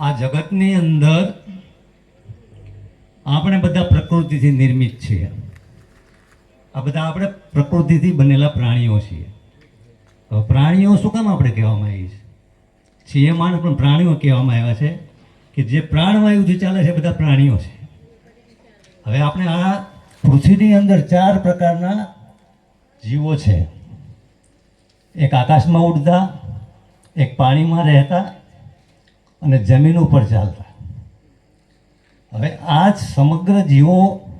આ જગતની અંદર આપણે બધા પ્રકૃતિથી નિર્મિત છીએ. આ બધા આપણે પ્રકૃતિથી બનેલા પ્રાણીઓ છીએ. હવે પ્રાણીઓ શું કામ આપણે કહેવામાં આવી છે? છીએ માણસ પણ પ્રાણીઓ કહેવામાં આવ્યા છે કે જે પ્રાણવાયુ જે ચાલે છે બધા પ્રાણીઓ છે. હવે આપણે આ પૃથ્વીની અંદર ચાર પ્રકારના જીવો છે. એક આકાશમાં ઉડતા, એક પાણીમાં રહેતા અને જમીન ઉપર ચાલતા. હવે આ જ સમગ્ર જીવો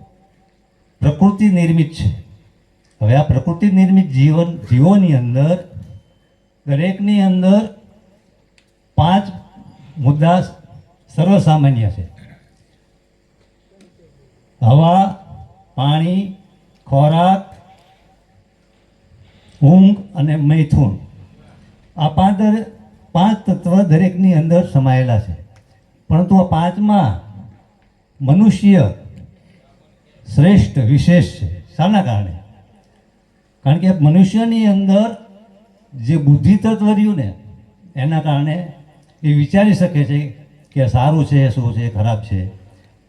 પ્રકૃતિ નિર્મિત છે. હવે આ પ્રકૃતિ નિર્મિત જીવન, જીવોની અંદર, દરેકની અંદર પાંચ મુદ્દા સર્વસામાન્ય છે. હવા, પાણી, ખોરાક, ઊંઘ અને મૈથુન. આ પાંચ પાંચ તત્વ દરેકની અંદર સમાયેલા છે. પરંતુ આ પાંચમાં મનુષ્ય શ્રેષ્ઠ, વિશેષ છે. શાના કારણે? કારણ કે મનુષ્યની અંદર જે બુદ્ધિ તત્વ રહ્યું ને, એના કારણે એ વિચારી શકે છે કે સારું છે, શું છે, ખરાબ છે.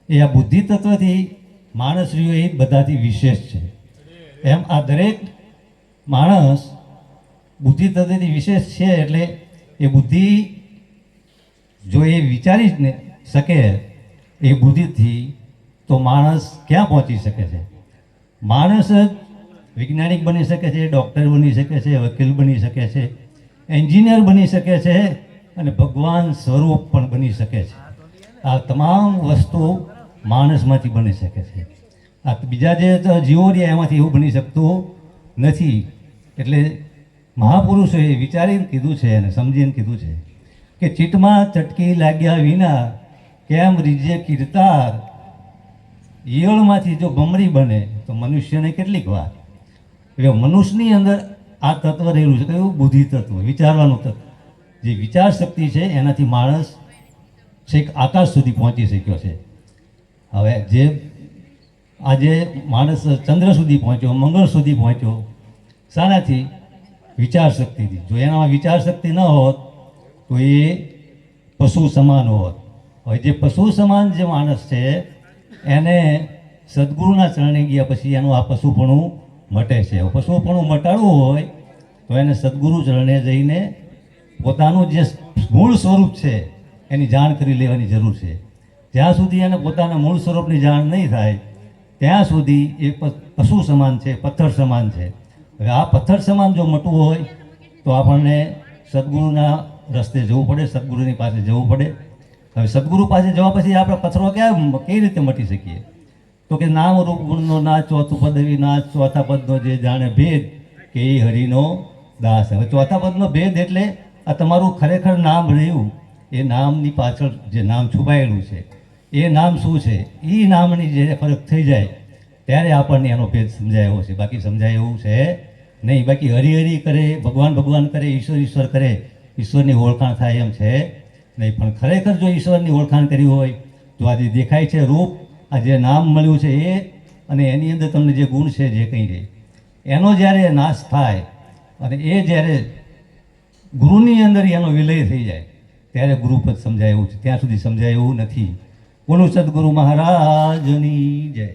એ આ બુદ્ધિ તત્વથી માણસ રહ્યું એ બધાથી વિશેષ છે. એમ આ દરેક માણસ બુદ્ધિ તત્વથી વિશેષ છે એટલે એ બુદ્ધિ જો એ વિચારી જ ને શકે, એ બુદ્ધિથી તો માણસ ક્યાં પહોંચી શકે છે? માણસ જ વૈજ્ઞાનિક બની શકે છે, ડૉક્ટર બની શકે છે, વકીલ બની શકે છે, એન્જિનિયર બની શકે છે અને ભગવાન સ્વરૂપ પણ બની શકે છે. આ તમામ વસ્તુ માણસમાંથી બની શકે છે. આ બીજા જે જીવો રહ્યા એમાંથી એવું બની શકતું નથી. એટલે મહાપુરુષોએ વિચારીને કીધું છે અને સમજીને કીધું છે કે ચીટમાં ચટકી લાગ્યા વિના કેમ રીજે કીર્તાર? ઈયળમાંથી જો ભમરી બને તો મનુષ્યને કેટલીક વાર? એટલે મનુષ્યની અંદર આ તત્વ રહેલું છે, કયું? બુદ્ધિ તત્વ, વિચારવાનું તત્વ. જે વિચાર શક્તિ છે, એનાથી માણસ છેક આકાશ સુધી પહોંચી શક્યો છે. હવે જે આજે માણસ ચંદ્ર સુધી પહોંચ્યો, મંગળ સુધી પહોંચ્યો, શાનાથી વિચાર શક્તિથી જો એનામાં વિચાર શક્તિ ન હોત, તો એ પશુ સમાન હોત. હવે જે પશુ સમાન જે માણસ છે, એને સદગુરુના ચરણે ગયા પછી એનું આ પશુપણું મટે છે. પશુપણું મટાડવું હોય, તો એને સદગુરુ ચરણે જઈને પોતાનું જે મૂળ સ્વરૂપ છે, એની જાણ કરી લેવાની જરૂર છે. જ્યાં સુધી એને પોતાના મૂળ સ્વરૂપની જાણ નહીં થાય, ત્યાં સુધી એ પશુ સમાન છે, પથ્થર સમાન છે. હવે આ પથ્થર સમાન જો મટવું હોય, તો આપણને સદગુરુના રસ્તે જવું પડે, સદગુરુની પાસે જવું પડે. હવે સદગુરુ પાસે જવા પછી આપણે પથ્થરો ક્યાં કઈ રીતે મટી શકીએ? તો કે નામ રૂપ ગુણનો ના ચોથું પદવી ના ચોથા પદનો જે જાણે ભેદ, કે એ હરિનો દાસ. હવે ચોથા પદનો ભેદ એટલે આ તમારું ખરેખર નામ રહ્યું. એ નામની પાછળ જે નામ છુપાયેલું છે, એ નામ શું છે? એ નામની જે ફરક થઈ જાય, ત્યારે આપણને એનો ભેદ સમજાય એવો છે બાકી સમજાય એવું છે નહીં, બાકી હરિ હરિ કરે, ભગવાન ભગવાન કરે, ઈશ્વર ઈશ્વર કરે, ઈશ્વરની ઓળખાણ થાય એમ છે. નહીં, પણ ખરેખર જો ઈશ્વરની ઓળખાણ કરી હોય, તો આજે દેખાય છે રૂપ, આ જે નામ મળ્યું છે એ, અને એની અંદર તમને જે ગુણ છે જે કંઈ છે એનો જ્યારે નાશ થાય, અને એ જ્યારે ગુરુની અંદર એનો વિલય થઈ જાય, ત્યારે ગુરુપદ સમજાય એવું છે. ત્યાં સુધી સમજાય એવું નથી. બોલું, સદગુરુ મહારાજની જય.